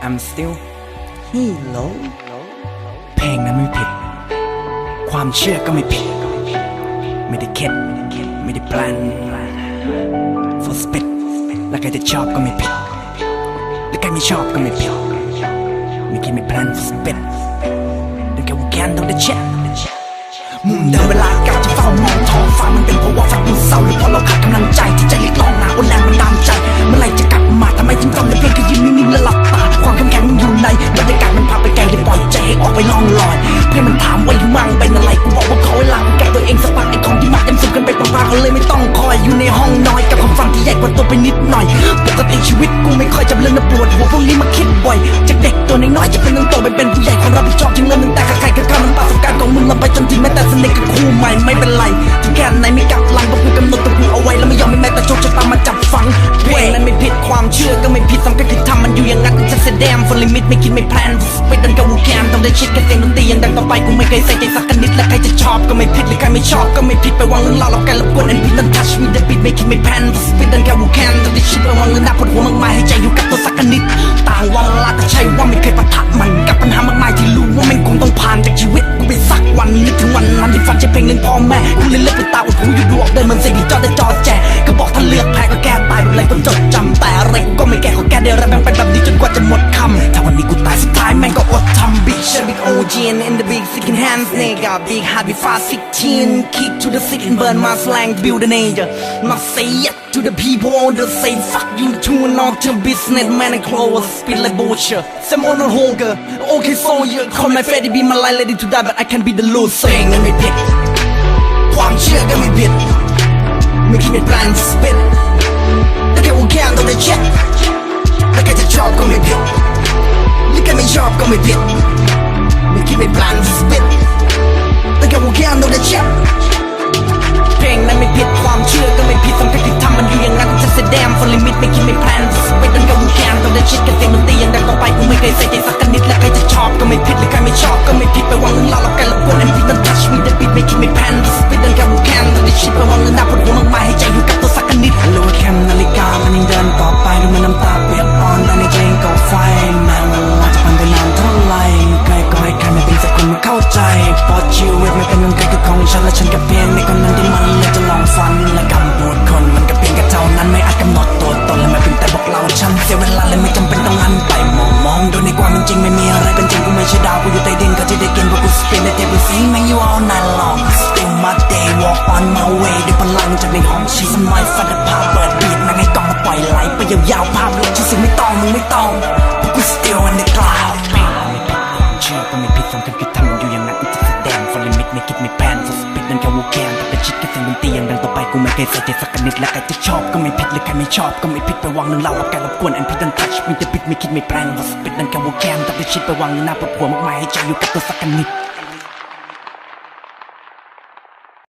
I'm still Hello เพลงนั้นไม่ผิด ความเชื่อก็ไม่ผิด ไม่ได้เข็ดไม่ได้แพลน for spit และใครจะชอบก็ไม่ผิดและใครไม่ชอบก็ไม่ผิดไม่คิดไม่แพลน for spit แต่แค่ว่าแคนต้องได้เช็ดมุมเดิมเวลาเก่าจะเฝ้ามองท้องฟ้ามันเป็นเพราะว่าฝันมันเศร้าหรือเพราะเราขาดกำลังใจที่จะเรียกร้องหาามว่าอยู่มั่งเป็นอะไรกูบอกว่าเขาเวลาแก้ตัวเองสักพักไอ้ของที่มักยังสุกกันไปเปล่าๆเขาเลยไม่ต้องคอยอยู่ในห้องน้อยกับความฝันที่ใหญ่กว่าตัวไปนิดหน่อย ปกติชีวิตกูไม่ค่อยจะเรื่องนะปวดหัวพวกนี้มาคิดบ่อยจากเด็กตัวน้อยๆจะเป็นต้องโตไปเป็นผู้ใหญ่ความรับผิดชอบจึงเริ่มตั้งแต่ใครๆก็ข้ามมันประสบการณ์ของมึงลำไปจนถึงแม้แต่สนิทกับคู่ใหม่ไม่เป็นไรถึงแค่ไหนไม่กลับหลังเพราะกูกำหนดตัวกูเอาไว้แล้วไม่ยอมให้แม้แต่โชคชะตามาจับฝังเพลงนั้นไม่ผิดความเชื่อก็ไม่ผิดสำคัญคือทำมันอยู่อย่างนั้นจะแสดงฟอลิมิตไม่คิดไม่แพลนไปดันกับวูแคน ต้องได้ชิดกับเสียงดนตรีย่างดังต่อไปกูไม่เคยใส่ใจสักนิดและใครจะชอบก็ไม่ผิดหรือใครไม่ชอบก็ไม่ผิดไปวางเรื่องเล่าเรากันรบกวนอันผิดนั้นทัชมีแต่ปิดไม่คิดไม่แพลนไปดันกับวูแคนต้องได้ชิดไปวางเรื่องหน้าปวดหัวมากมายให้ใจอยู่กับตัวสักนิดต่างวันละแต่ใช่ว่าไม่เคยปะทะมันกับปัญหามากมายที่รู้ว่ามันคงต้องผ่านจากชีวิตกูไปสักวันนึกถึงวันนั้นที่ฝันจะเพลงเล่นพ่อแม่กูเลยเลือกไปตาอุดหูอยู่ดูออกเดินเหมือนเสียงที่จอได้จอแจก็บอกถ้าเลือกแพ้ก็แก้ตายแบบไรก็จดจำแต่อะไรกูก็ไม่แก้ขอแก้ได้รับแบ่งเป็นแบบนี้จนกว่าจะหมดคำ shit big OG and in the big second hands nigga big heart be fast 16 kick to the sick and burn my slang build an age not say yes to the people on the say fuck you to and all to business man and clothes spit like bullshit some on a hunger okay so you call my fatty be my life ready to die but I can be the loser เพลงนั้นไม่ผิดความเชื่อก็ไม่ผิดไม่คิดเป็นแปลนสปิดแต่แค่ว่าแค่ต้องได้เช็คและแค่จะชอบก็ไม่ผิดหรือแค่ไม่ ชอบก็ไม่ผิดไม่คิดเป็นแต่แค่ว่าแค่ต้องได้เช็ดเพลงนั้นไม่ผิดความเชื่อก็ไม่ผิดสำคัญคือทำมันอยู่อย่างนั้นจะแสดงฟอลิมิตไม่คิดไม่แพลนไปดันกับวูแคนต้องได้ชิดกับเสียงดนตรีอย่างดังต่อไปกูไม่เคยใส่ใจสักนิดและใครจะชอบก็ไม่ผิดหรือใครไม่ชอบก็ไม่ผิดไปวางเรื่องเล่าเรากันรบกวนอันผิดนั้นทัชมีแต่ปิดไม่คิดไม่แพลน นเงินใครคือของฉันและฉันก็เพียงในคนนั้นที่มันเลยจะลองฟันและกำปวดคนมันก็เพียงแค่เท่านั้นไม่อาจกำหนดตัวตนและไม่เป็นแต่บอกเราฉันเสียเวลาเลยไม่จำเป็นต้องหันไปมองมองดูในความเป็นจริงไม่มีอะไรเป็นจริงกูไม่ใช่ดาวกูอยู่ใต้ดินก็ที่ได้กินเพราะกูสปินในเทปซีแม่ง you all night long still my day walk on my way ด้วยพลังจากในห้องชีสมัยฟันและภาพเปิดบีทแม่งให้กล้องมาปล่อยไหลไปยาวๆภาพลงที่สิ่งไม่ต้องมึงไม่ต้องเพราะกู still in the cloud เชื่อก็ไม่ผิดสำคัญคือ ไม่คิดไม่แพนสปิดนั่นแค่วูแคนแต่ชิดกันเสียงดนตรีอย่างดังต่อไปกูไม่เคยใส่ใจสักนิดและใครจะชอบก็ไม่ผิดหรือใครไม่ชอบก็ไม่ผิดไปวางเรื่องเล่ารับการรบกวนอันพิดดันทัชมีแต่ปิดไม่คิดไม่แพลนสปิดนั่นแค่วูแคนแต่ชิดไปวางเรื่งหน้าปวดหัวมากมายให้ใจอยู่กับตัวสักนิด